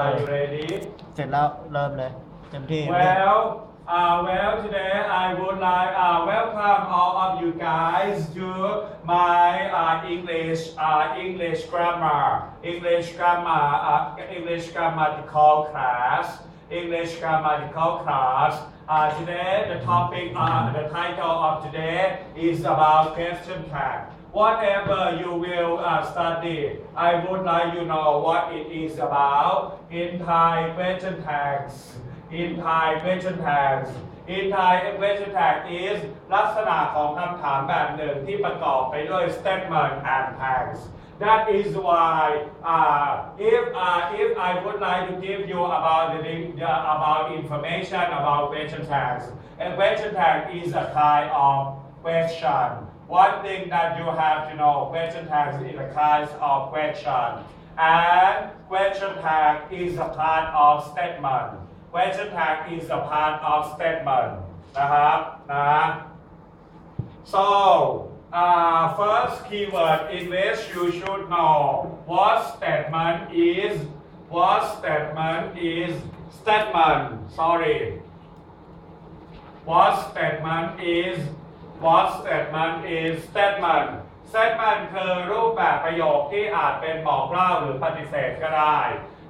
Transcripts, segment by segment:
Are you ready เสร็จแล้วเริ่มเลยเต็มที่ Well, uh, well, today I would like uh, welcome all of you guys to my uh, English uh, English grammar English grammar uh, English grammatical class English grammatical class. Uh, today the topic uh, the title of today is about question tag. Whatever you will uh, study, I would like you know what it is about in Thai question tags. In Thai question tags. In Thai question tag is ลักษณะของคำถามแบบหนึ่งที่ประกอบไปด้วย statement and tags. That is why uh, if uh, if I would like to give you about the, the about information about question tags, and question tag is a kind of question. One thing that you have to know, question tags is a kind of question, and question tag is a part of statement. Question tag is a part of statement. นะครับนะ So, uh, first keyword in which you should know what statement is, what statement is statement, sorry. What statement is, what statement is statement statement คือรูปแบบประโยคที่อาจเป็นบอกเล่าหรือปฏิเสธก็ได้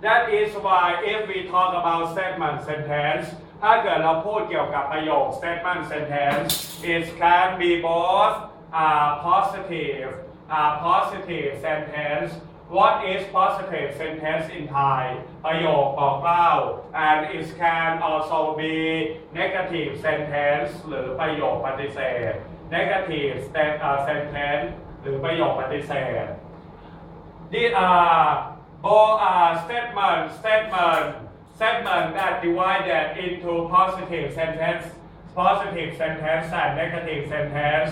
That is why if we talk about statement sentence ถ้าเกิดเราพูดเกี่ยวกับประโยค statement sentence it can be both uh, positive uh, positive sentence What is positive sentence in Thai ประโยคบอกเล่า and it can also be negative sentence หรือประโยคปฏิเสธ negative sten- uh, sentence หรือประโยคปฏิเสธ These are both are statement statement statement that divided into positive sentence positive sentence and negative sentence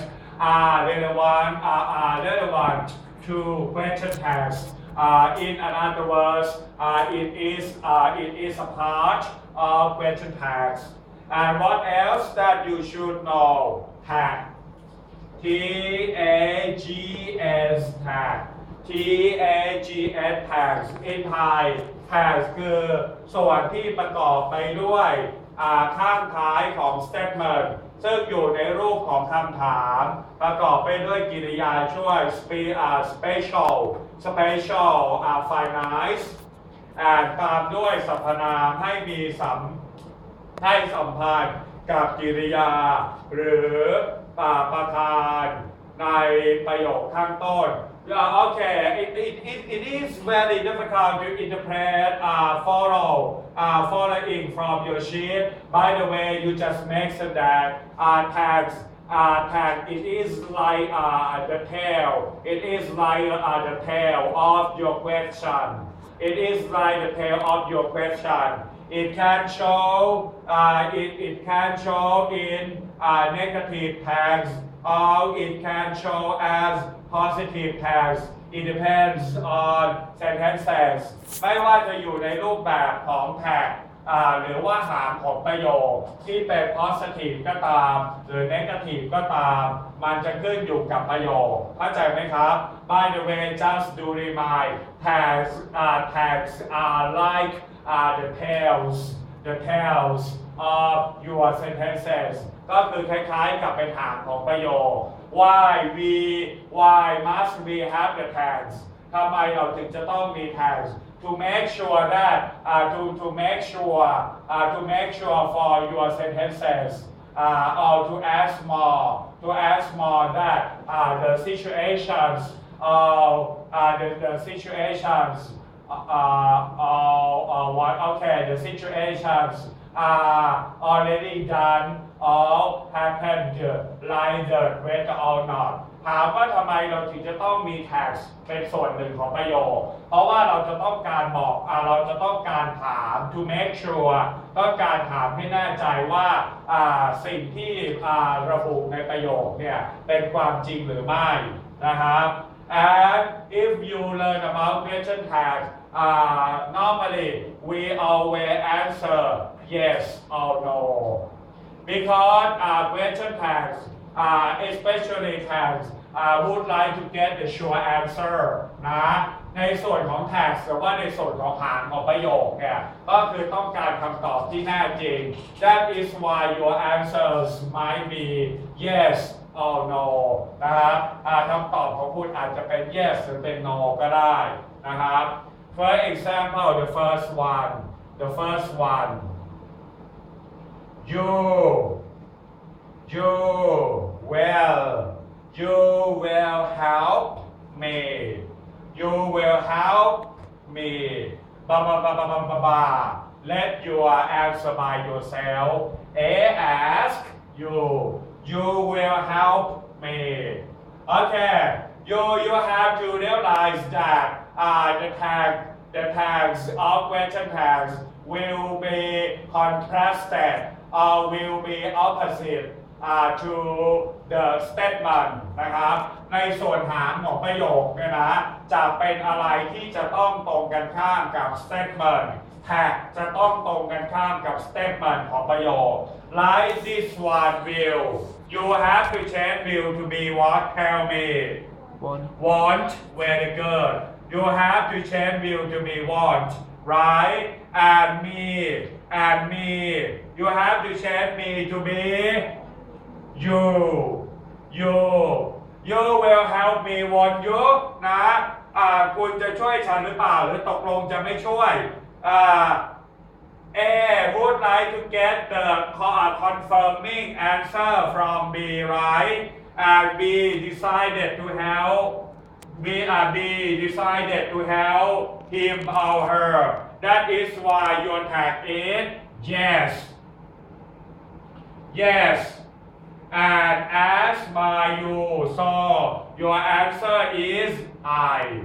are relevant are, are relevant to question tags uh, in other words uh, it is uh, it is a part of question tags and what else that you should know tag T A G S tag T A G S tags in Thai tags คือส่วนที่ประกอบไปด้วยอ่าข้างท้ายของ statement ซึ่งอยู่ในรูปของคำถาม ประกอบไปด้วยกริยาช่วย spear special special อ่า finite อ่าตามด้วยสรรพนามให้มีสัมให้สัมพันธ์กับกิริยา หรืออ่าประธานในประโยคข้างต้น Yeah, okay, it, it, it, it is very difficult to interpret, uh, follow, uh, following from your sheet. By the way, you just mentioned that uh, tags, uh, tag, it is like uh, the tail. It is like uh, the tail of your question. It is like the tail of your question. It can show, uh, it, it can show in uh, negative tags or it can show as positive tags. It depends on sentences. ไม่ว่าจะอยู่ในรูปแบบของแท็กอ่าหรือว่าหางของประโยคที่เป็น positive ก็ตาม หรือ negative ก็ตาม มันจะขึ้นอยู่กับประโยคเข้าใจไหมครับ By the way just do remind tags uh, tags are like uh, the tails the tails of your sentences ก็คือคล้ายๆกับเป็นหางของประโยค why we why must we have the tags ทำไมเราถึงจะต้องมี tags to make sure that uh, to to make sure uh, to make sure for your sentences uh, or to ask more to ask more that uh, the situations of uh, the, the situations uh, uh, uh, what okay the situations are already done or happened like the whether or not ถามว่าทำไมเราถึงจะต้องมี tags เป็นส่วนหนึ่งของประโยค เพราะว่าเราจะต้องการบอกอเราจะต้องการถาม to make sure ต้องการถามให้แน่ใจว่าสิ่งที่ระบุในประโยคเนี่ยเป็นความจริงหรือไม่นะครับ and if you learn about question tags uh, normally we always answer yes or no because uh, question tags uh, especially tags uh, would like to get the sure answer นะ ในส่วนของ text หรือว่าในส่วนของหางของประโยคเนี่ยก็คือต้องการคำตอบที่แน่จริง That is why your answers might be yes or no นะครับคำตอบของคุณอาจจะเป็น yes หรือเป็น no ก็ได้นะครับ For example the first one the first one you you will you will help me you will help me ba ba ba ba ba ba ba let your answer by yourself a ask you you will help me okay you you have to realize that uh, the tag the tags of question tags will be contrasted or will be opposite uh, to the statement นะครับ ในส่วนหางของประโยคเนี่ยนะ จะเป็นอะไรที่จะต้องตรงกันข้ามกับ statement tag จะต้องตรงกันข้ามกับ statement ของประโยค like this one will you have to change will to be what tell me บน want very good you have to change will to be want right and me and me you have to change me to be you you you will help me want you นะอ่าคุณจะช่วยฉันหรือเปล่าหรือตกลงจะไม่ช่วยอ่า A would like to get the uh, confirming answer from B right? And B decided to help B uh, B decided to help him or her. That is why your tag is yes. Yes. And as my you so your answer is I.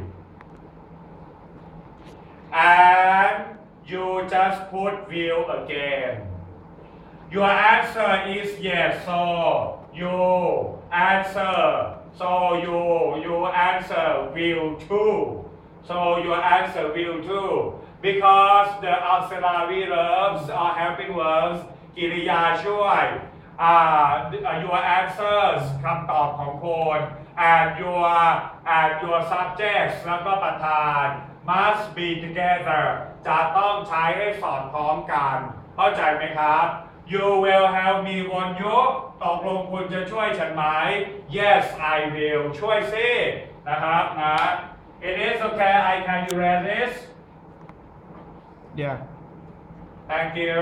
And you just put will again. Your answer is yes, so you answer, so you you answer will too. So your answer will too. Because the auxiliary verbs or helping verbs กิริยาช่วย อ่า your answers คำตอบของคุณ and your and your subjects แล้วก็ประธาน must be together จะต้องใช้ให้สอดคล้องกัน เข้าใจไหมครับ you will help me want you ตกลงคุณจะช่วยฉันไหม yes I will ช่วยสินะครับนะ it is okay I can you read this yeah thank you